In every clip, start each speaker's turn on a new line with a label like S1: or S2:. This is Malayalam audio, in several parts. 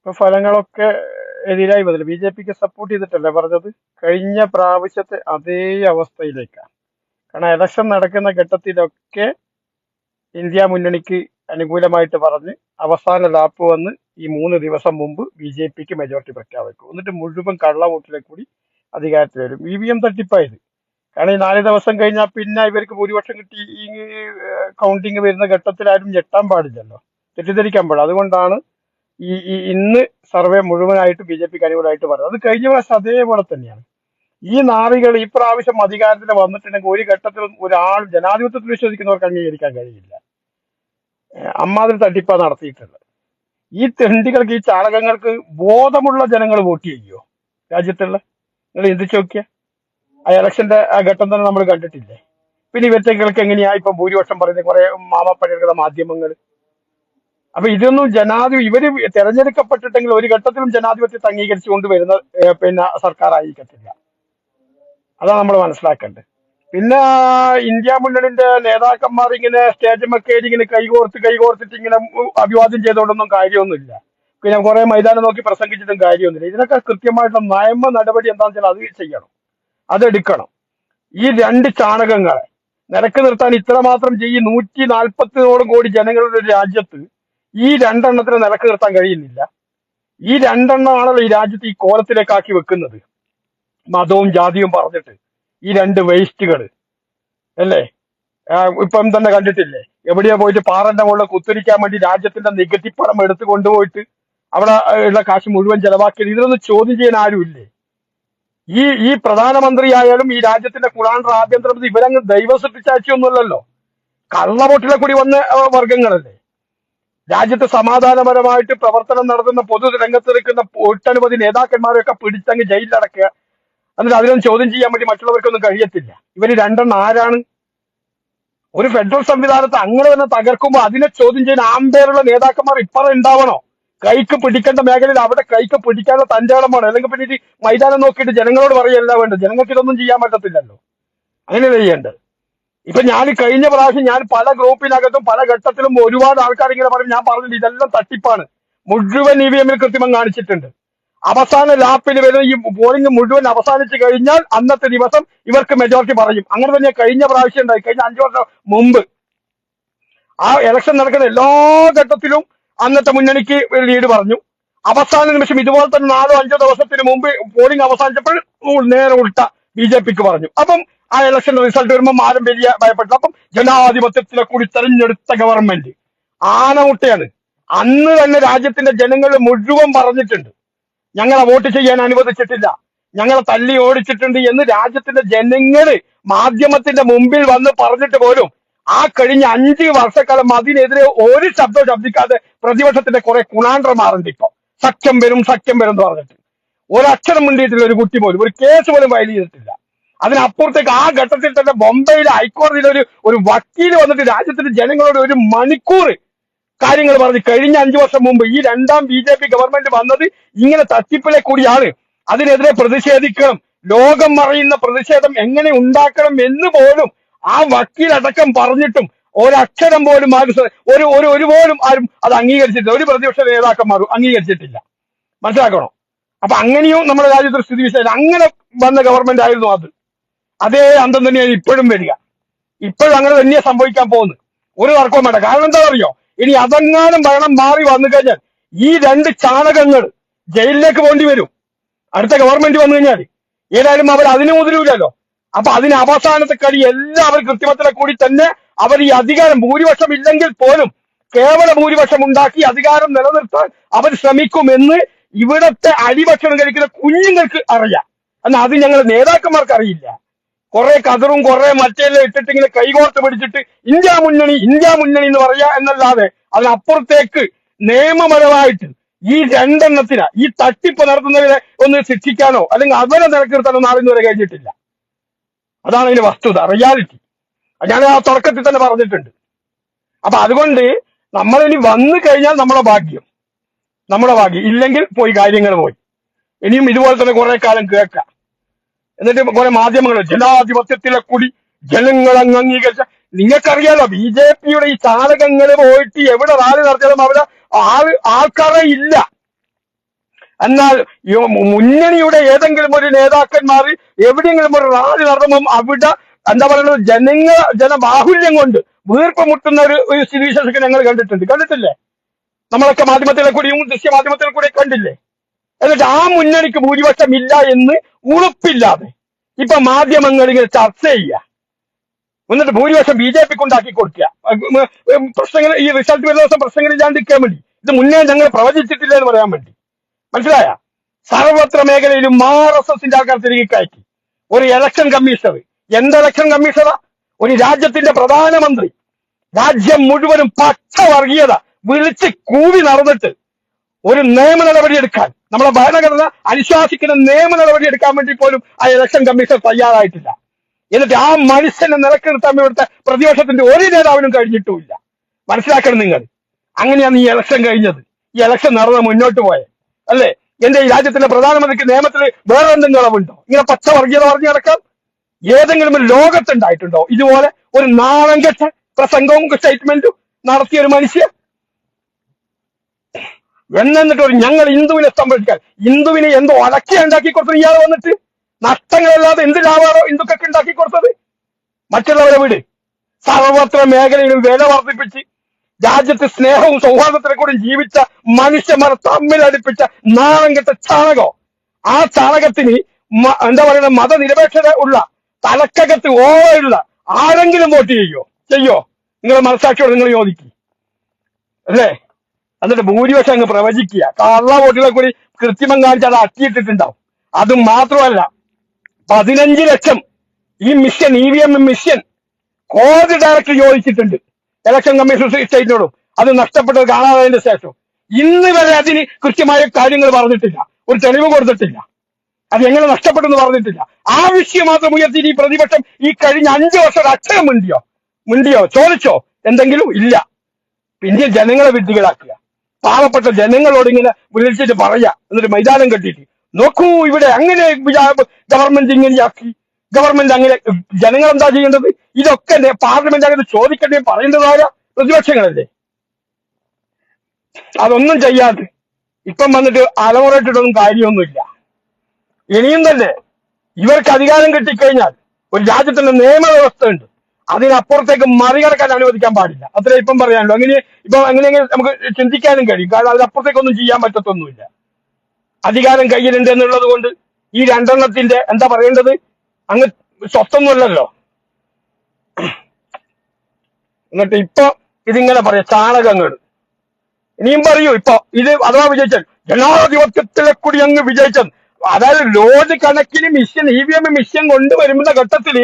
S1: ഇപ്പൊ ഫലങ്ങളൊക്കെ എതിരായി വന്നില്ല. ബി ജെ പിക്ക് സപ്പോർട്ട് ചെയ്തിട്ടല്ലേ പറഞ്ഞത്? കഴിഞ്ഞ പ്രാവശ്യത്തെ അതേ അവസ്ഥയിലേക്കാണ് കാരണം ഇലക്ഷൻ നടക്കുന്ന ഘട്ടത്തിലൊക്കെ ഇന്ത്യ മുന്നണിക്ക് അനുകൂലമായിട്ട് പറഞ്ഞ് അവസാന ലാപ്പ് വന്ന് ഈ മൂന്ന് ദിവസം മുമ്പ് ബി ജെ പിക്ക് മെജോറിറ്റി പ്രഖ്യാപിക്കും എന്നിട്ട് മുഴുവൻ കള്ള കള്ളവോട്ടിലെ കൂടി അധികാരത്തിൽ വരും. ഇ വി എം തട്ടിപ്പായത്. കാരണം ഈ നാല് ദിവസം കഴിഞ്ഞാൽ പിന്നെ ഇവർക്ക് ഭൂരിപക്ഷം കിട്ടി. ഈ കൗണ്ടിങ് വരുന്ന ഘട്ടത്തിൽ ആരും ഞെട്ടാൻ പാടില്ലല്ലോ. തെറ്റിദ്ധരിക്കാൻ പാടില്ല. അതുകൊണ്ടാണ് ഈ ഇന്ന് സർവേ മുഴുവനായിട്ട് ബി ജെ പിക്ക് അനുകൂലമായിട്ട് പറയുന്നത്. അത് കഴിഞ്ഞ പ്രാവശ്യം അതേപോലെ തന്നെയാണ്. ഈ നാറികൾ ഈ പ്രാവശ്യം അധികാരത്തിൽ വന്നിട്ടുണ്ടെങ്കിൽ ഒരു ഘട്ടത്തിലും ഒരാൾ ജനാധിപത്യത്തിൽ വിശ്വസിക്കുന്നവർക്ക് അംഗീകരിക്കാൻ കഴിയില്ല. അമ്മാതിരി തട്ടിപ്പാ നടത്തിയിട്ടുള്ളത്. ഈ തെണ്ടികൾക്ക് ഈ ചാലകങ്ങൾക്ക് ബോധമുള്ള ജനങ്ങൾ വോട്ട് ചെയ്യോ രാജ്യത്തുള്ള? നിങ്ങൾ ചിന്തിച്ചു നോക്കിയ. ആ ഇലക്ഷന്റെ ആ ഘട്ടം തന്നെ നമ്മൾ കണ്ടിട്ടില്ലേ? പിന്നെ ഇവറ്റകൾക്ക് എങ്ങനെയാ ഇപ്പൊ ഭൂരിപക്ഷം പറയുന്നത്? കുറെ മാമപ്പഴകളുടെ മാധ്യമങ്ങൾ. അപ്പൊ ഇതൊന്നും ജനാധിപത്യം ഇവർ തെരഞ്ഞെടുക്കപ്പെട്ടിട്ടെങ്കിൽ ഒരു ഘട്ടത്തിലും ജനാധിപത്യത്തെ അംഗീകരിച്ചു കൊണ്ടുവരുന്ന പിന്നെ സർക്കാർ ആയിരിക്കത്തില്ല അതാണ് നമ്മൾ മനസ്സിലാക്കേണ്ടത്. പിന്നെ ഇന്ത്യ മുന്നണിന്റെ നേതാക്കന്മാർ ഇങ്ങനെ സ്റ്റേജ് മക്കേരി ഇങ്ങനെ കൈകോർത്ത് കൈകോർത്തിട്ട് ഇങ്ങനെ അഭിവാദ്യം ചെയ്തോണ്ടൊന്നും കാര്യമൊന്നുമില്ല. പിന്നെ കുറെ മൈതാനം നോക്കി പ്രസംഗിച്ചിട്ടും കാര്യമൊന്നുമില്ല. ഇതിനൊക്കെ കൃത്യമായിട്ടുള്ള നയമ നടപടി എന്താണെന്ന് വെച്ചാൽ അത് ചെയ്യണം. അതെടുക്കണം ഈ രണ്ട് ചാണകങ്ങളെ നിരക്ക് നിർത്താൻ ഇത്രമാത്രം ചെയ്യും നൂറ്റി നാൽപ്പത്തിനോളം കോടി ജനങ്ങളുടെ ഒരു രാജ്യത്ത് ഈ രണ്ടെണ്ണത്തിന് നിലയ്ക്ക് നിർത്താൻ കഴിയുന്നില്ല. ഈ രണ്ടെണ്ണമാണല്ലോ ഈ രാജ്യത്ത് ഈ കോലത്തിലേക്കാക്കി വെക്കുന്നത്. മതവും ജാതിയും പറഞ്ഞിട്ട് ഈ രണ്ട് വേസ്റ്റുകൾ അല്ലേ? ഇപ്പം തന്നെ കണ്ടിട്ടില്ലേ? എവിടെയാ പോയിട്ട് പാറന്റെ മുകളിൽ കുത്തിരിക്കാൻ വേണ്ടി രാജ്യത്തിന്റെ നികുതിപ്പണം എടുത്തു കൊണ്ടുപോയിട്ട് അവിടെ ഉള്ള കാശ് മുഴുവൻ ചെലവാക്കിയത്. ഇതിനൊന്നും ചോദ്യം ചെയ്യാൻ ആരുമില്ലേ? ഈ ഈ പ്രധാനമന്ത്രിയായാലും ഈ രാജ്യത്തിന്റെ കുളാണ്ടർ ആഭ്യന്തരമന്ത്രി ഇവരങ്ങ് ദൈവം സൃഷ്ടിച്ചാച്ചൊന്നുമല്ലല്ലോ കള്ളവോട്ടിലെ കൂടി വന്ന വർഗങ്ങളല്ലേ രാജ്യത്ത് സമാധാനപരമായിട്ട് പ്രവർത്തനം നടത്തുന്ന പൊതു രംഗത്ത് നിൽക്കുന്ന ഒട്ടനവധി നേതാക്കന്മാരെയൊക്കെ പിടിച്ചങ്ങ് ജയിലിലടക്കുക. എന്നിട്ട് അതിനൊന്നും ചോദ്യം ചെയ്യാൻ വേണ്ടി മറ്റുള്ളവർക്കൊന്നും കഴിയത്തില്ല. ഇവർ രണ്ടെണ്ണം ആരാണ്? ഒരു ഫെഡറൽ സംവിധാനത്തെ അങ്ങനെ തന്നെ തകർക്കുമ്പോൾ അതിനെ ചോദ്യം ചെയ്യുന്ന ആമ്പേറുള്ള നേതാക്കന്മാർ ഇപ്പറ ഉണ്ടാവണോ? കൈക്ക് പിടിക്കേണ്ട മേഖലയിൽ അവിടെ കൈക്ക് പിടിക്കാനുള്ള തഞ്ചാളം വേണം അല്ലെങ്കിൽ പിന്നെ മൈതാനം നോക്കിയിട്ട് ജനങ്ങളോട് പറയല്ല വേണ്ടത്. ജനങ്ങൾക്ക് ഇതൊന്നും ചെയ്യാൻ പറ്റത്തില്ലല്ലോ. അങ്ങനെ ചെയ്യേണ്ടത്. ഇപ്പൊ ഞാൻ കഴിഞ്ഞ പ്രാവശ്യം ഞാൻ പല ഗ്രൂപ്പിനകത്തും പല ഘട്ടത്തിലും ഒരുപാട് ആൾക്കാർ ഇങ്ങനെ പറയും ഞാൻ പറഞ്ഞില്ല ഇതെല്ലാം തട്ടിപ്പാണ്. മുഴുവൻ ഇ വി എമ്മിൽ കൃത്രിമം കാണിച്ചിട്ടുണ്ട്. അവസാന ലാപ്പിൽ വരുന്ന ഈ പോളിംഗ് മുഴുവൻ അവസാനിച്ചു കഴിഞ്ഞാൽ അന്നത്തെ ദിവസം ഇവർക്ക് മെജോറിറ്റി പറയും. അങ്ങനെ തന്നെ കഴിഞ്ഞ പ്രാവശ്യം ഉണ്ടായി. കഴിഞ്ഞ അഞ്ചു വർഷം മുമ്പ്. ആ ഇലക്ഷൻ നടക്കുന്ന എല്ലാ ഘട്ടത്തിലും അന്നത്തെ മുന്നണിക്ക് ലീഡ് പറഞ്ഞു. അവസാന നിമിഷം ഇതുപോലെ തന്നെ നാലോ അഞ്ചോ ദിവസത്തിന് മുമ്പ് പോളിംഗ് അവസാനിച്ചപ്പോൾ നേരെ ഉൾട്ട. ബി ജെ പിക്ക് പറഞ്ഞു. അപ്പം ആ ഇലക്ഷൻ റിസൾട്ട് വരുമ്പോൾ ആരും വലിയ ഭയപ്പെട്ടു അപ്പം ജനാധിപത്യത്തിലെ കൂടി തെരഞ്ഞെടുത്ത ഗവൺമെന്റ് ആനമുട്ടയാണ്. അന്ന് തന്നെ രാജ്യത്തിന്റെ ജനങ്ങൾ മുഴുവൻ പറഞ്ഞിട്ടുണ്ട്. ഞങ്ങളെ വോട്ട് ചെയ്യാൻ അനുവദിച്ചിട്ടില്ല. ഞങ്ങളെ തല്ലി ഓടിച്ചിട്ടുണ്ട് എന്ന് രാജ്യത്തിന്റെ ജനങ്ങൾ മാധ്യമത്തിന്റെ മുമ്പിൽ വന്ന് പറഞ്ഞിട്ട് പോലും ആ കഴിഞ്ഞ അഞ്ച് വർഷക്കാലം അതിനെതിരെ ഒരു ശബ്ദവും ശബ്ദിക്കാതെ പ്രതിപക്ഷത്തിന്റെ കുറെ കുണാണ്ടർമാരുണ്ട് ഇപ്പൊ. സഖ്യം വരും സഖ്യം വരും എന്ന് പറഞ്ഞിട്ട്. ഒരക്ഷരം മിണ്ടിയിട്ടില്ല ഒരു കുട്ടി പോലും. ഒരു കേസ് പോലും ഫയൽ ചെയ്തിട്ടില്ല. അതിനപ്പുറത്തേക്ക് ആ ഘട്ടത്തിൽ തന്നെ ബൊംബെയിലെ ഹൈക്കോടതിയിൽ ഒരു ഒരു വക്കീൽ വന്നിട്ട് രാജ്യത്തിന്റെ ജനങ്ങളോട് ഒരു മണിക്കൂർ കാര്യങ്ങൾ പറഞ്ഞ് കഴിഞ്ഞ അഞ്ചു വർഷം മുമ്പ് ഈ രണ്ടാം ബി ജെ പി ഗവൺമെന്റ് വന്നത് ഇങ്ങനെ തട്ടിപ്പിലെ കൂടിയാണ്. അതിനെതിരെ പ്രതിഷേധിക്കണം. ലോകം മറയുന്ന പ്രതിഷേധം എങ്ങനെ ഉണ്ടാക്കണം എന്ന് പോലും ആ വക്കീലടക്കം പറഞ്ഞിട്ടും ഒരക്ഷരം പോലും ആരും ഒരു ഒരു പോലും ആരും അത് അംഗീകരിച്ചിട്ടില്ല. ഒരു പ്രതിപക്ഷ നേതാക്കന്മാരും അംഗീകരിച്ചിട്ടില്ല. മനസ്സിലാക്കണോ? അപ്പൊ അങ്ങനെയും നമ്മുടെ രാജ്യത്തെ സ്ഥിതി വിശേഷം അങ്ങനെ വന്ന ഗവൺമെന്റ് ആയിരുന്നു അത്. അതേ അന്തം തന്നെയാണ് ഇപ്പോഴും വരിക. ഇപ്പോഴും അങ്ങനെ തന്നെയാ സംഭവിക്കാൻ പോകുന്നത്. ഒരു തർക്കവും വേണ്ട. കാരണം എന്താ അറിയോ ഇനി അതെങ്ങാനും ഭരണം മാറി വന്നു കഴിഞ്ഞാൽ ഈ രണ്ട് ചാണകങ്ങൾ ജയിലിലേക്ക് പോണ്ടി വരും. അടുത്ത ഗവൺമെന്റ് വന്നു കഴിഞ്ഞാൽ ഏതായാലും അവർ അതിനു മുതിരൂലല്ലോ. അപ്പൊ അതിന് അവസാനത്തെ കളി എല്ലാവരും കൃത്യമത്തിലെ കൂടി തന്നെ അവർ ഈ അധികാരം ഭൂരിപക്ഷം ഇല്ലെങ്കിൽ പോലും കേവല ഭൂരിപക്ഷം ഉണ്ടാക്കി അധികാരം നിലനിർത്താൻ അവർ ശ്രമിക്കുമെന്ന് ഇവിടത്തെ അരിഭക്ഷണം കഴിക്കുന്ന കുഞ്ഞുങ്ങൾക്ക് അറിയാം. എന്നാൽ അത് ഞങ്ങൾ നേതാക്കന്മാർക്ക് അറിയില്ല. കുറെ കതറും കുറെ മറ്റെല്ലാം ഇട്ടിട്ട് ഇങ്ങനെ കൈകോർത്ത് പിടിച്ചിട്ട് ഇന്ത്യ മുന്നണി ഇന്ത്യ മുന്നണി എന്ന് പറയാ എന്നല്ലാതെ അതിനപ്പുറത്തേക്ക് നിയമപരമായിട്ട് ഈ രണ്ടെണ്ണത്തിന ഈ തട്ടിപ്പ് നടത്തുന്നവരെ ഒന്ന് ശിക്ഷിക്കാനോ അല്ലെങ്കിൽ അവരെ നിലക്കിരുത്താനോ നിർത്താനോ നാളെ ഇന്ന് വരെ കഴിഞ്ഞിട്ടില്ല. അതാണ് അതിന്റെ വസ്തുത റിയാലിറ്റി. ഞാൻ ആ തുടക്കത്തിൽ തന്നെ പറഞ്ഞിട്ടുണ്ട്. അപ്പൊ അതുകൊണ്ട് നമ്മളിനി വന്നു കഴിഞ്ഞാൽ നമ്മളെ ഭാഗ്യം. നമ്മുടെ ഭാഗ്യം. ഇല്ലെങ്കിൽ പോയി കാര്യങ്ങൾ പോയി. ഇനിയും ഇതുപോലെ തന്നെ കുറെ കാലം കേൾക്കാം. എന്നിട്ട് കുറെ മാധ്യമങ്ങൾ ജനാധിപത്യത്തിലെ കൂടി ജനങ്ങൾ അങ്ങ് അംഗീകരിച്ച നിങ്ങൾക്കറിയാലോ ബി ജെ പിയുടെ ഈ ചാലകങ്ങൾ പോയിട്ട് എവിടെ റാലി നടത്തിയാലും അവിടെ ആൾ ആൾക്കാരെ ഇല്ല. എന്നാൽ മുന്നണിയുടെ ഏതെങ്കിലും ഒരു നേതാക്കന്മാർ എവിടെയെങ്കിലും ഒരു റാലി നടത്തുമ്പം അവിടെ എന്താ പറയുന്നത് ജനങ്ങൾ ജനബാഹുല്യം കൊണ്ട് വീർപ്പ് മുട്ടുന്ന ഒരു സ്ഥിതിവിശേഷമൊക്കെ ഞങ്ങൾ കണ്ടിട്ടുണ്ട്. കണ്ടിട്ടില്ലേ? നമ്മളൊക്കെ മാധ്യമത്തിലെ കൂടിയും ദൃശ്യ മാധ്യമത്തിൽ കൂടി കണ്ടില്ലേ? എന്നിട്ട് ആ മുന്നണിക്ക് ഭൂരിപക്ഷം ഇല്ല എന്ന് ഉറപ്പില്ലാതെ ഇപ്പൊ മാധ്യമങ്ങൾ ഇങ്ങനെ ചർച്ച ചെയ്യുക. എന്നിട്ട് ഭൂരിപക്ഷം ബി ജെ പിക്ക് ഉണ്ടാക്കി കൊടുക്കുക. പ്രശ്നങ്ങൾ ഈ റിസൾട്ട് വരുന്ന ദിവസം പ്രശ്നങ്ങൾ ഇല്ലാണ്ടിരിക്കാൻ വേണ്ടി. ഇത് മുന്നേ ഞങ്ങൾ പ്രവചിച്ചിട്ടില്ല എന്ന് പറയാൻ വേണ്ടി. മനസ്സിലായ? സർവത്ര മേഖലയിലും ആർ എസ് എസിന്റെ ആൾക്കാർ തിരികെ കയറ്റി. ഒരു ഇലക്ഷൻ കമ്മീഷണർ എന്ത് ഇലക്ഷൻ കമ്മീഷണറാ ഒരു രാജ്യത്തിന്റെ പ്രധാനമന്ത്രി. രാജ്യം മുഴുവനും പച്ച വർഗീയത. വിളിച്ച് കൂവി നടന്നിട്ട് ഒരു നിയമ നടപടി എടുക്കാൻ നമ്മളെ ഭരണഘടന അനുശാസിക്കുന്ന നിയമ നടപടി എടുക്കാൻ വേണ്ടി പോലും ആ ഇലക്ഷൻ കമ്മീഷൻ തയ്യാറായിട്ടില്ല. എന്നിട്ട് ആ മനുഷ്യനെ നിലക്കിർത്താൻ ഇവിടുത്തെ പ്രതിപക്ഷത്തിന്റെ ഒരു നേതാവിനും കഴിഞ്ഞിട്ടുമില്ല. മനസ്സിലാക്കണം നിങ്ങൾ. അങ്ങനെയാണ് ഈ ഇലക്ഷൻ കഴിഞ്ഞത്. ഈ ഇലക്ഷൻ നടന്ന് മുന്നോട്ട് പോയത് അല്ലേ? എന്റെ ഈ രാജ്യത്തിന്റെ പ്രധാനമന്ത്രിക്ക് നിയമത്തിൽ വേറെ എന്തെങ്കിലും അളവുണ്ടോ? ഇങ്ങനെ പച്ച വർഗീയത പറഞ്ഞു നടക്കാം? ഏതെങ്കിലും ഒരു ലോകത്തുണ്ടായിട്ടുണ്ടോ? ഇതുപോലെ ഒരു നാണം കെട്ട പ്രസംഗവും സ്റ്റേറ്റ്മെന്റും നടത്തിയ ഒരു മനുഷ്യൻ എന്നിട്ട് ഒരു ഞങ്ങൾ ഹിന്ദുവിനെ സംരക്ഷിക്കാൻ. ഹിന്ദുവിനെ എന്തോ അടക്കി ഉണ്ടാക്കി കൊടുത്തത് ഇയാൾ വന്നിട്ട്? നഷ്ടങ്ങളല്ലാതെ എന്ത് ലാഭമാണോ ഹിന്ദുക്കൾക്ക് ഉണ്ടാക്കി കൊടുത്തത്? മറ്റുള്ളവരെ വീട്. സർവത്ര മേഖലയിലും വില വർദ്ധിപ്പിച്ച് രാജ്യത്ത് സ്നേഹവും സൗഹാർദ്ദത്തിനെ കൂടി ജീവിച്ച മനുഷ്യന്മാരെ തമ്മിൽ അടുപ്പിച്ച നാണം കെട്ട ചാണകം. ആ ചാണകത്തിന് എന്താ പറയുക മതനിരപേക്ഷത ഉള്ള തലക്കകത്ത് ഓവയുള്ള ആരെങ്കിലും വോട്ട് ചെയ്യോ? ചെയ്യോ? നിങ്ങളെ മനസ്സാക്ഷിയോട് നിങ്ങൾ യോജിക്കും. അല്ലേ? എന്നിട്ട് ഭൂരിപക്ഷം അങ്ങ് പ്രവചിക്കുക. കള്ള വോട്ടുകളെ കൂടി കൃത്രിമം കാണിച്ച് അത് അട്ടിയിട്ടിട്ടുണ്ടാവും. അത് മാത്രമല്ല പതിനഞ്ച് ലക്ഷം ഈ machine E V M machine കോടതി ഡയറക്ടർ ചോദിച്ചിട്ടുണ്ട്. ഇലക്ഷൻ കമ്മീഷൻ സ്റ്റേറ്റിനോടും അത് നഷ്ടപ്പെട്ടത് കാണാതായതിന്റെ ശേഷം. ഇന്ന് വരെ അതിന് കൃത്യമായ കാര്യങ്ങൾ പറഞ്ഞിട്ടില്ല. ഒരു തെളിവ് കൊടുത്തിട്ടില്ല. അത് എങ്ങനെ നഷ്ടപ്പെട്ടെന്ന് പറഞ്ഞിട്ടില്ല. ആവശ്യം മാത്രം ഉയർത്തി ഈ പ്രതിപക്ഷം ഈ കഴിഞ്ഞ അഞ്ചു വർഷം അക്ഷരം മിണ്ടിയോ? മിണ്ടിയോ? ചോദിച്ചോ? എന്തെങ്കിലും ഇല്ല. പിന്നെ ജനങ്ങളെ വിഡ്ഢികളാക്കുക. പാവപ്പെട്ട ജനങ്ങളോട് ഇങ്ങനെ വിളിച്ചിട്ട് പറയാ. എന്നിട്ട് മൈതാനം കെട്ടിയിട്ട്. നോക്കൂ ഇവിടെ അങ്ങനെ ഗവൺമെന്റ് ഇങ്ങനെയാക്കി. ഗവൺമെന്റ് അങ്ങനെ ജനങ്ങൾ എന്താ ചെയ്യേണ്ടത്? ഇതൊക്കെ പാർലമെന്റ് അങ്ങനെ ചോദിക്കേണ്ടത് പറയേണ്ടതായ പ്രതിപക്ഷങ്ങളല്ലേ. അതൊന്നും ചെയ്യാതെ ഇപ്പം വന്നിട്ട് അലമുറയിട്ടിട്ടൊന്നും കാര്യമൊന്നുമില്ല. ഇനിയും തന്നെ ഇവർക്ക് അധികാരം കിട്ടിക്കഴിഞ്ഞാൽ ഒരു രാജ്യത്തിന്റെ നിയമവ്യവസ്ഥ ഉണ്ട്. അതിനപ്പുറത്തേക്ക് മറികടക്കാൻ അനുവദിക്കാൻ പാടില്ല. അത്ര ഇപ്പം പറയാനുള്ളൂ. അങ്ങനെ ഇപ്പൊ അങ്ങനെയെങ്കിലും നമുക്ക് ചിന്തിക്കാനും കഴിയും. കാരണം അതിനപ്പുറത്തേക്കൊന്നും ചെയ്യാൻ പറ്റത്തൊന്നുമില്ല. അധികാരം കയ്യിലുണ്ട് എന്നുള്ളത് കൊണ്ട് ഈ രണ്ടെണ്ണത്തിന്റെ എന്താ പറയേണ്ടത്? അങ്ങ് സ്വത്തൊന്നുമല്ലല്ലോ. എന്നിട്ട് ഇപ്പൊ ഇതിങ്ങനെ പറയാം. ചാണകങ്ങൾ. ഇനിയും പറയൂ ഇപ്പൊ. ഇത് അഥവാ വിജയിച്ചാൽ ജനാധിപത്യത്തിലെ കൂടി അങ്ങ് വിജയിച്ചൻ അതായത് ലോഡ് കണക്കിന് machine E V M machine കൊണ്ടുവരുന്ന ഘട്ടത്തിൽ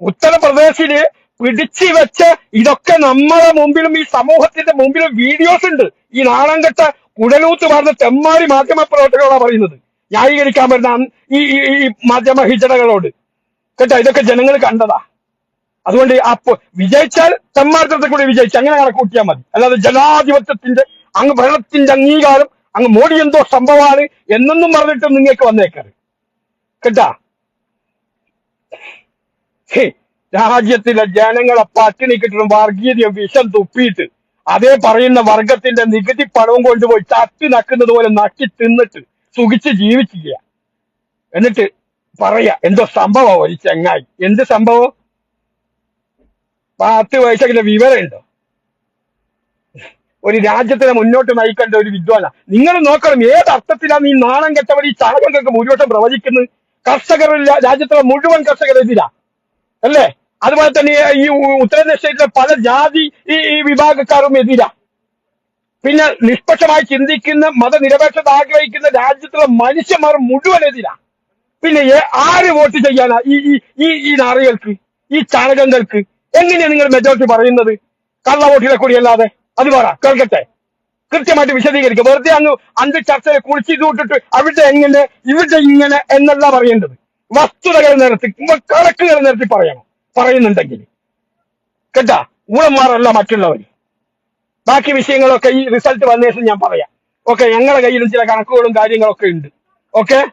S1: ഉത്തർപ്രദേശിൽ പിടിച്ചു വെച്ച് ഇതൊക്കെ നമ്മളെ മുമ്പിലും ഈ സമൂഹത്തിന്റെ മുമ്പിലും വീഡിയോസ് ഉണ്ട്. ഈ നാണം കെട്ട കുടലൂത്ത് പറഞ്ഞ ചെമ്മാരി മാധ്യമ പ്രവർത്തകളാണ് പറയുന്നത്. ന്യായീകരിക്കാൻ പറ്റുന്ന ഈ ഈ- മാധ്യമ ഹിജടകളോട്. കേട്ടോ ഇതൊക്കെ ജനങ്ങൾ കണ്ടതാ. അതുകൊണ്ട് അപ്പൊ വിജയിച്ചാൽ തെമ്മാർത്ഥത്തെ കൂടി വിജയിച്ചു അങ്ങനെ കണക്കൂട്ടിയാൽ മതി. അല്ലാതെ ജനാധിപത്യത്തിന്റെ അങ്ങ് ഭരണത്തിന്റെ അംഗീകാരം അങ്ങ് മോഡി എന്തോ സംഭവമാണ് എന്നൊന്നും പറഞ്ഞിട്ട് നിങ്ങൾക്ക് വന്നേക്കാറ് കേട്ടാ? രാജ്യത്തിലെ ജനങ്ങളെ പട്ടിണി കിട്ടുന്ന വർഗീയതയും വിഷം തുപ്പിയിട്ട് അതേ പറയുന്ന വർഗത്തിന്റെ നികുതി പണവും കൊണ്ടുപോയി ചത്തി നക്കുന്നത് പോലെ നക്കി തിന്നിട്ട് സുഖിച്ച് ജീവിച്ചില്ല. എന്നിട്ട് പറയാ എന്തോ സംഭവം ഒരു ചെങ്ങായി. എന്ത് സംഭവം? പത്ത് വയസ്സൊക്കെ വിവരമുണ്ടോ? ഒരു രാജ്യത്തിനെ മുന്നോട്ട് നയിക്കേണ്ട ഒരു വിദ്വാന. നിങ്ങൾ നോക്കണം ഏത് അർത്ഥത്തിലാണ് ഈ നാണം കെട്ടവർ ഈ ചാണകങ്ങൾക്ക് ഭൂരിപക്ഷം പ്രവചിക്കുന്നത്? കർഷകർ രാജ്യത്തിലെ മുഴുവൻ കർഷകരെതിരാ അല്ലേ? അതുപോലെ തന്നെ ഈ ഉ- ഉത്തരേന്ത്യ സ്റ്റേറ്റിലെ പല ജാതി ഈ വിഭാഗക്കാരും എതിരാ. പിന്നെ നിഷ്പക്ഷമായി ചിന്തിക്കുന്ന മതനിരപേക്ഷത ആഗ്രഹിക്കുന്ന രാജ്യത്തിലെ മനുഷ്യന്മാർ മുഴുവൻ എതിരാ. പിന്നെ ആര് വോട്ട് ചെയ്യാനാ ഈ ഈ ഈ നാറികൾക്ക് ഈ ചാണകങ്ങൾക്ക്? എങ്ങനെയാ നിങ്ങൾ മെജോറിറ്റി പറയുന്നത്? കള്ള വോട്ടിലെ കൂടി അല്ലാതെ അത് പറ കേൾക്കട്ടെ. കൃത്യമായിട്ട് വിശദീകരിക്കുക വെറുതെ അങ്ങ് അഞ്ച് ചർച്ചയെ കുളിച്ചിട്ട് വിട്ടിട്ട് അവിടെ എങ്ങനെ ഇവിടെ ഇങ്ങനെ എന്നല്ല പറയേണ്ടത്. വസ്തുതകൾ നിരത്തി കണക്കുകൾ നിരത്തി പറയണം. പറയുന്നുണ്ടെങ്കിൽ. കേട്ടാ? ഊളന്മാരല്ല മറ്റുള്ളവർ. ബാക്കി വിഷയങ്ങളൊക്കെ ഈ റിസൾട്ട് വന്ന ശേഷം ഞാൻ പറയാം. ഓക്കെ ഞങ്ങളുടെ കയ്യിലും ചില കണക്കുകളും കാര്യങ്ങളൊക്കെ ഉണ്ട്. ഓക്കെ?